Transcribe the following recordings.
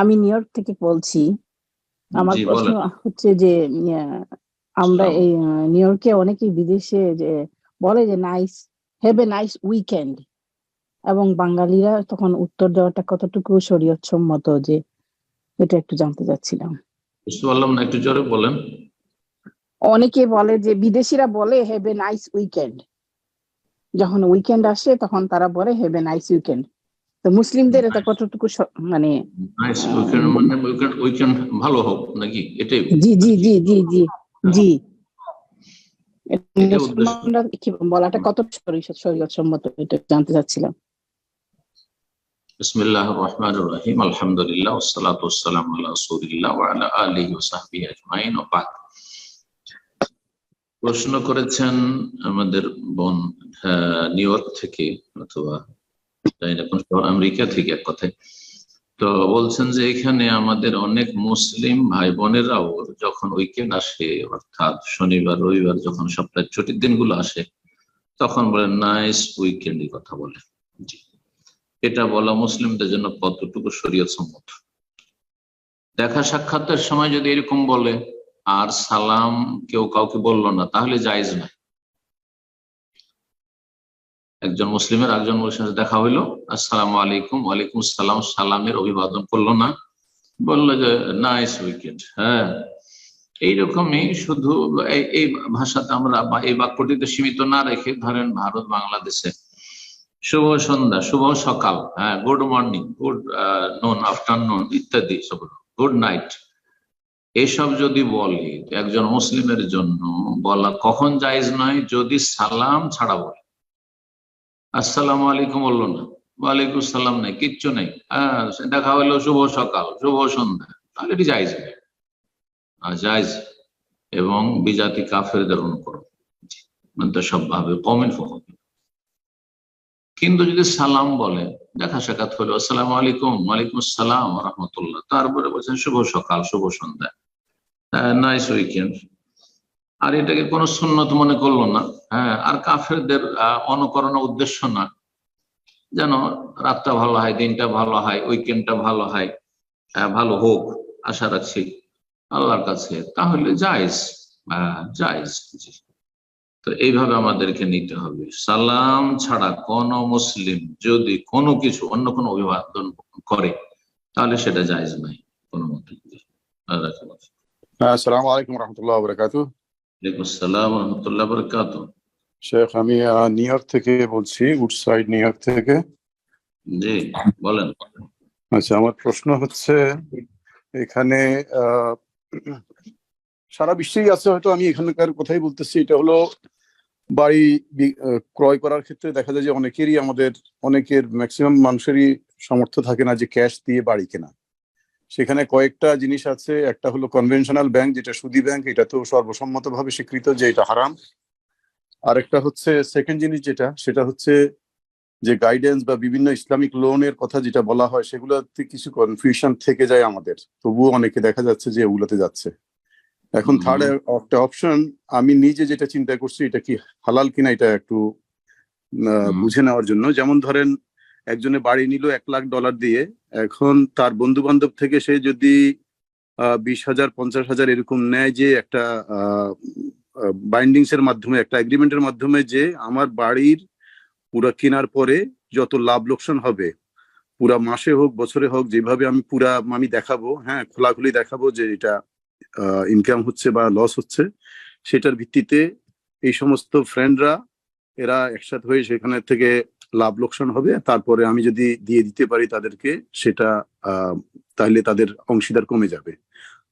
আমি new York থেকে বলছি আমার প্রশ্ন হচ্ছে যে আমরা এই নিউ ইয়র্কে অনেকেই বিদেশে যে বলে যে nice have a nice weekend এবং বাঙালিরা তখন উত্তর দেওয়াটা কতটুকু শরীয়ত সম্মত যে এটা একটু জানতে চাচ্ছিলাম। বুঝতে পারলাম না একটু জোরে বলেন। অনেকে বলে যে বিদেশিরা বলে হ্যাভ এ নাইস উইকেন্ড যখন উইকেন্ড আসে তখন তারা বলে হ্যাভ এ নাইস উইকেন্ড তো মুসলিমদের এটা কতটুকু মানে মানে ভালো হোক নাকি? এটাই জি জি জি জি জি জি কি বলাটা কত শরীয়ত সম্মত এটা জানতে চাচ্ছিলাম। বিসমিল্লাহ রহমান রহিম আলহামদুলিল্লাহ ওসালাত ওসালাম আল্লাহ রসুলিল্লাহ ওয়ালা আলিহি ওসাহবিহি আজমাইন ও বাদ। প্রশ্ন করেছেন আমাদের বোন নিউ ইয়র্ক থেকে অথবা আমেরিকা থেকে এক কথায়। তো বলছেন যে এখানে আমাদের অনেক মুসলিম ভাই বোনেরাও যখন উইকেন্ড আসে, অর্থাৎ শনিবার, রবিবার যখন সপ্তাহের ছুটির দিনগুলো আসে, তখন বলে নাইস উইকেন্ডের কথা বলে। জি। এটা বলা মুসলিমদের জন্য কতটুকু শরীয়ত সম্মত দেখা সাক্ষাতের সময় যদি এরকম বলে, আর সালাম কেউ কাউকে বলল না, তাহলে জায়েজ না একজন মুসলিমের একজন মুসলিমের দেখা হইল। আসসালামু আলাইকুম, ওয়ালাইকুম সালাম সালামের অভিবাদন করল না। বলল যে নাইস উইকেন্ড হ্যাঁ। এইরকমই শুধু এই এই ভাষাতে আমরা বা, এই বাক্যটিতে সীমিত না রেখে ধরেন ভারত বাংলাদেশে। শুভ সন্ধ্যা, শুভ সকাল হ্যাঁ good morning good noon afternoon ইত্যাদি সব গুড নাইট এসব যদি বলে, একজন মুসলিমের জন্য বলা কখন জায়েজ নয়? যদি সালাম ছাড়া বলে। আসসালামু আলাইকুম বলল না। ওয়ালাইকুম সালাম নাই, কিচ্ছু নেই। দেখা হলো, শুভ সকাল, শুভ সন্ধ্যা। তাহলে এটি আর জায়েজ এবং বিজাতি কাফেরদের অনুকরণ। সব ভাবে কমেন্ট ফোন কিন্তু যদি সালাম বলে, দেখা সাক্ষাৎ হলো, আসসালামু আলাইকুম, ওয়ালাইকুম আসসালাম রহমতুল্লাহ। তারপরে বলছেন, শুভ সকাল, শুভ সন্ধ্যা। নাইস উইকেন্ড আর এটাকে কোনো সুন্নত মনে করল না হ্যাঁ আর কাফেরদের অনুকরণ উদ্দেশ্য না। যেন রাতটা ভালো হয়, দিনটা ভালো হয় উইকেন্ডটা ভালো হয় ভালো হোক, আশা রাখছি আল্লাহর কাছে। তাহলে জায়েজ জায়েজ তো এইভাবে আমাদেরকে নিতে হবে। সালাম ছাড়া কোন মুসলিম যদি কোনো কিছু, অন্য কোনো অভিবাদন করে, তাহলে সেটা জায়েজ নাই কোনো মতে। আসসালামু আলাইকুম রহমতুল্লাহ শেখ আমি নিউ ইয়র্ক থেকে বলছি উডসাইড নিউ ইয়র্ক থেকে। জি বলেন। আচ্ছা আমার প্রশ্ন হচ্ছে এখানে সারা বিশ্বেই আছে হয়তো আমি এখানকার কথাই বলতেছি এটা হলো বাড়ি ক্রয় করার ক্ষেত্রে দেখা যায় যে অনেকেরই আমাদের অনেকের ম্যাক্সিমাম মানুষেরই সামর্থ্য থাকে না যে ক্যাশ দিয়ে বাড়ি কেনা। সেখানে কয়েকটা জিনিস আছে। একটা হলো কনভেনশনাল ব্যাংক যেটা সুদি ব্যাংক এটা তো সর্বসম্মতভাবে স্বীকৃত যে এটা হারাম। আরেকটা হচ্ছে সেকেন্ড জিনিস যেটা সেটা হচ্ছে যে গাইডেন্স বা বিভিন্ন ইসলামিক লোনের কথা যেটা বলা হয় সেগুলোতে কিছু কনফিউশন থেকে যায় আমাদের। তবুও অনেকে দেখা যাচ্ছে যে ওগুলোতে যাচ্ছে। এখন। থার্ড একটা অপশন আমি নিজে যেটা চিন্তা করছি এটা কি হালাল কিনা এটা একটু বুঝে নেওয়ার জন্য। যেমন ধরেন একজনে বাড়ি নিল এক লাখ ডলার দিয়ে। এখন তার বন্ধু বান্ধব থেকে সে যদি বিশ হাজার, পঞ্চাশ হাজার এরকম নেয় যে একটা বাইন্ডিংস এর মাধ্যমে, একটা এগ্রিমেন্টের মাধ্যমে যে আমার বাড়ির পুরা কেনার পরে যত লাভ লোকসান হবে, পুরা মাসে হোক, বছরে হোক, যেভাবে আমি পুরা, আমি দেখাবো হ্যাঁ খোলাখুলি দেখাবো যে এটা ইনকাম হচ্ছে বা লস হচ্ছে, সেটার ভিত্তিতে এই সমস্ত ফ্রেন্ডরা এরা একসাথে হয়ে সেখানে থেকে লাভ লোকসান হবে, তারপরে আমি যদি দিয়ে দিতে পারি তাদেরকে, সেটা তাহলে তাদের অংশীদার কমে যাবে।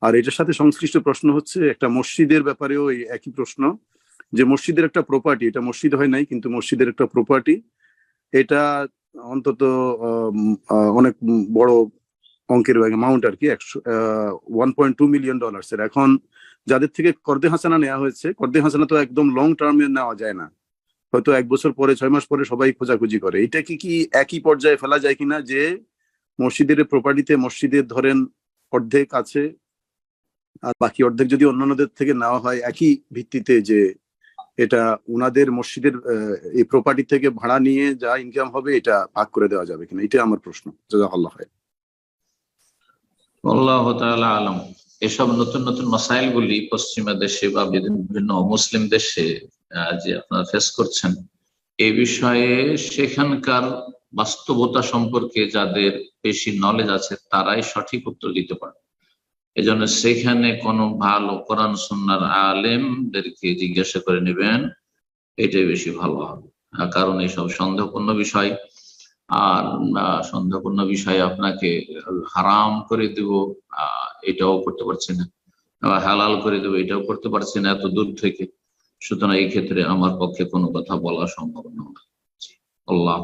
আর এটার সাথে সংশ্লিষ্ট প্রশ্ন হচ্ছে, একটা মসজিদের ব্যাপারেও এই একই প্রশ্ন, যে মসজিদের একটা প্রপার্টি এটা মসজিদ হয় নাই, কিন্তু মসজিদের একটা প্রপার্টি এটা অন্তত অনেক বড় অঙ্কের অ্যামাউন্ট আর কি, একশো one point two million dollars এর। এখন যাদের থেকে কর্দে হাসানা নেওয়া হয়েছে, কর্দে হাসানা তো একদম লং টার্মে নেওয়া যায় না। হয়তো এক বছর পরে, ছয় মাস পরে সবাই খোঁজাখুঁজি করে। এটা কি কি একই পর্যায়ে ফেলা যায় কিনা যে মসজিদের প্রপার্টিতে মসজিদের ধরেন অর্ধেক আছে আর বাকি অর্ধেক যদি অন্যান্যদের থেকে নেওয়া হয়, একই ভিত্তিতে যে এটা উনাদের মসজিদের এই প্রপার্টি থেকে ভাড়া নিয়ে যা ইনকাম হবে এটা ভাগ করে দেওয়া যাবে কিনা? এটা আমার প্রশ্ন। জাজাকাল্লাহ হয় আল্লাহ আলম। এসব নতুন নতুন মাসাইলগুলি পশ্চিমা দেশে বা বিভিন্ন মুসলিম দেশে যে আপনারা ফেস করছেন, এই বিষয়ে সেখানকার বাস্তবতা সম্পর্কে যাদের বেশি নলেজ আছে, তারাই সঠিক উত্তর দিতে পারে এজন্য সেখানে কোনো ভালো কোরআন, সুন্নার আলেমদেরকে জিজ্ঞাসা করে নেবেন, এটাই বেশি ভালো হবে। কারণ এইসব সন্দেহপূর্ণ বিষয়। আর সন্দেহপূর্ণ বিষয় আপনাকে হারাম করে দেব এটাও করতে পারছি না। হালাল করে দেবো, এটাও করতে পারছি না, এত দূর থেকে। সুতরাং এই ক্ষেত্রে আমার পক্ষে কোনো কথা বলা সম্ভব নয়। আল্লাহ